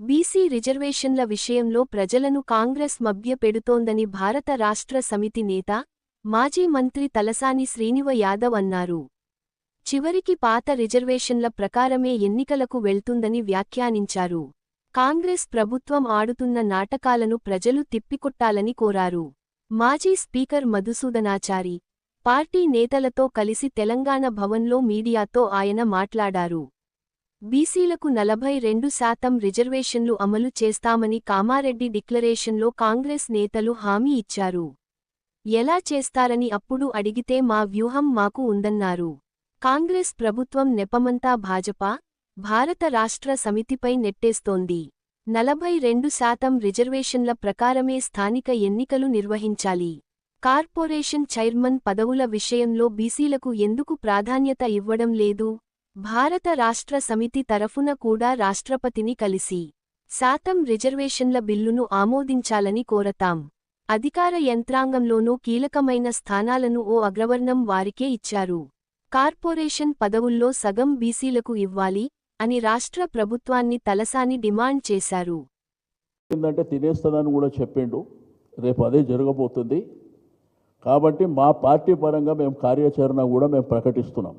BC రిజర్వేషన్ల విషయంలో ప్రజలను కాంగ్రెస్ మభ్యపెడుతోందని భారత రాష్ట్ర సమితి నేత మాజీ మంత్రి తలసాని శ్రీనివ యాదవ్ అన్నారు. చివరికి పాత రిజర్వేషన్ల ప్రకారమే ఎన్నికలకు వెళ్తుందని వ్యాఖ్యానించారు. కాంగ్రెస్ ప్రభుత్వం ఆడుతున్న నాటకాలను ప్రజలు తిప్పికొట్టాలని కోరారు. మాజీ స్పీకర్ మధుసూదనాచారి పార్టీ నేతలతో కలిసి తెలంగాణ భవన్లో మీడియాతో ఆయన మాట్లాడారు. బీసీలకు నలభై రెండు శాతం రిజర్వేషన్లు అమలు చేస్తామని కామారెడ్డి డిక్లరేషన్లో కాంగ్రెస్ నేతలు హామీ ఇచ్చారు. ఎలా చేస్తారని అప్పుడు అడిగితే మా వ్యూహం మాకు ఉందన్నారు. కాంగ్రెస్ ప్రభుత్వం నెపమంతా భాజపా భారత రాష్ట్ర సమితిపై నెట్టేస్తోంది. నలభై రెండు శాతం రిజర్వేషన్ల ప్రకారమే స్థానిక ఎన్నికలు నిర్వహించాలి. కార్పొరేషన్ చైర్మన్ పదవుల విషయంలో బీసీలకు ఎందుకు ప్రాధాన్యత ఇవ్వడం లేదు? భారత రాష్ట్ర సమితి తరఫున కూడా రాష్ట్రపతిని కలిసి శాతం రిజర్వేషన్ల బిల్లును ఆమోదించాలని కోరతాం. అధికార యంత్రాంగంలోనూ కీలకమైన స్థానాలను ఓ అగ్రవర్ణం వారికే ఇచ్చారు. కార్పొరేషన్ పదవుల్లో సగం బీసీలకు ఇవ్వాలి అని రాష్ట్ర ప్రభుత్వాన్ని తలసాని డిమాండ్ చేశారు. ఏంటంటే తినేస్తుందని కూడా చెప్పిండు. రేపు అదే జరగబోతుంది. కాబట్టి మా పార్టీ పరంగా మేము కార్యాచరణ కూడా మేము ప్రకటిస్తున్నాం.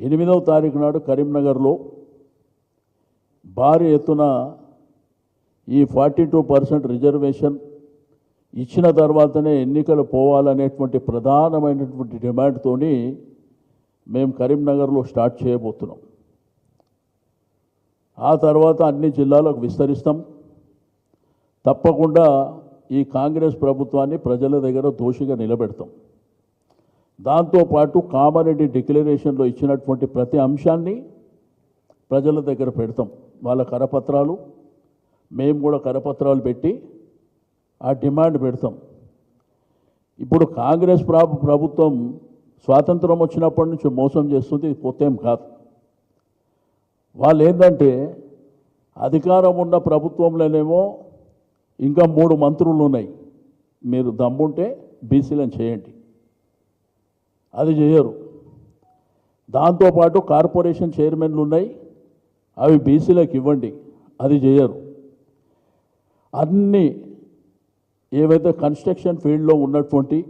ఎనిమిదవ తారీఖు నాడు కరీంనగర్లో భారీ ఎత్తున ఈ ఫార్టీ టూ పర్సెంట్ రిజర్వేషన్ ఇచ్చిన తర్వాతనే ఎన్నికలు పోవాలనేటువంటి ప్రధానమైనటువంటి డిమాండ్తో మేము కరీంనగర్లో స్టార్ట్ చేయబోతున్నాం. ఆ తర్వాత అన్ని జిల్లాలకు విస్తరిస్తాం. తప్పకుండా ఈ కాంగ్రెస్ ప్రభుత్వాన్ని ప్రజల దగ్గర దోషిగా నిలబెడతాం. దాంతోపాటు కామారెడ్డి డిక్లరేషన్లో ఇచ్చినటువంటి ప్రతి అంశాన్ని ప్రజల దగ్గర పెడతాం. వాళ్ళ కరపత్రాలు మేము కూడా కరపత్రాలు పెట్టి ఆ డిమాండ్ పెడతాం. ఇప్పుడు కాంగ్రెస్ ప్రభు ప్రభుత్వం స్వాతంత్రం వచ్చినప్పటి నుంచి మోసం చేస్తుంది కొత్త ఏం కాదు. వాళ్ళు ఏంటంటే అధికారం ఉన్న ప్రభుత్వంలోనేమో ఇంకా మూడు మంత్రులు ఉన్నాయి మీరు దమ్ముంటే బీసీలను చేయండి. అది చేయరు. దాంతోపాటు కార్పొరేషన్ చైర్మన్లు ఉన్నాయి. అవి బీసీలకు ఇవ్వండి. అది చేయరు. అన్ని ఏవైతే కన్స్ట్రక్షన్ ఫీల్డ్లో ఉన్నటువంటి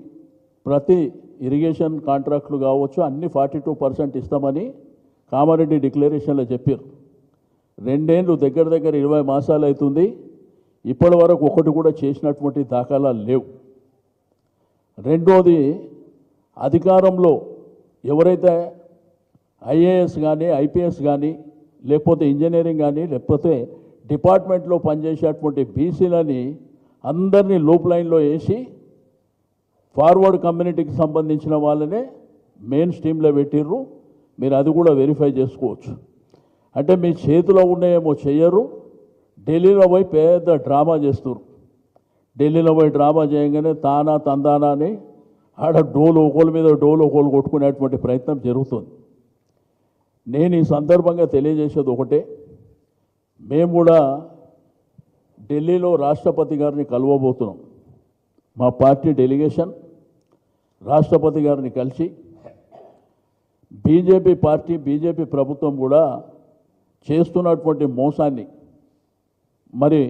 ప్రతి ఇరిగేషన్ కాంట్రాక్టులు కావచ్చు అన్ని ఫార్టీ టూ పర్సెంట్ ఇస్తామని కామారెడ్డి డిక్లరేషన్లో చెప్పారు. రెండేళ్ళు దగ్గర దగ్గర ఇరవై మాసాలు అవుతుంది. ఇప్పటి వరకు ఒకటి కూడా చేసినటువంటి దాఖలాలు లేవు. రెండోది అధికారంలో ఎవరైతే ఐఏఎస్ కానీ ఐపీఎస్ కానీ లేకపోతే ఇంజనీరింగ్ కానీ లేకపోతే డిపార్ట్మెంట్లో పనిచేసేటువంటి బీసీలని అందరినీ లూప్ లైన్లో వేసి ఫార్వర్డ్ కమ్యూనిటీకి సంబంధించిన వాళ్ళనే మెయిన్ స్ట్రీమ్లో పెట్టిర్రు. మీరు అది కూడా వెరిఫై చేసుకోవచ్చు. అంటే మీ చేతిలో ఉన్నాయేమో చేయరు ఢిల్లీలో పోయి పెద్ద డ్రామా చేస్తారు ఢిల్లీలో పోయి డ్రామా చేయగానే తానా తందానా అని ఆడ డోలు ఒకళ్ళ మీద డోలు ఒకళ్ళు కొట్టుకునేటువంటి ప్రయత్నం జరుగుతుంది. నేను ఈ సందర్భంగా తెలియజేసేది ఒకటే. మేము కూడా ఢిల్లీలో రాష్ట్రపతి గారిని కలవబోతున్నాం. మా పార్టీ డెలిగేషన్ రాష్ట్రపతి గారిని కలిసి బీజేపీ పార్టీ బీజేపీ ప్రభుత్వం కూడా చేస్తున్నటువంటి మోసాన్ని మరి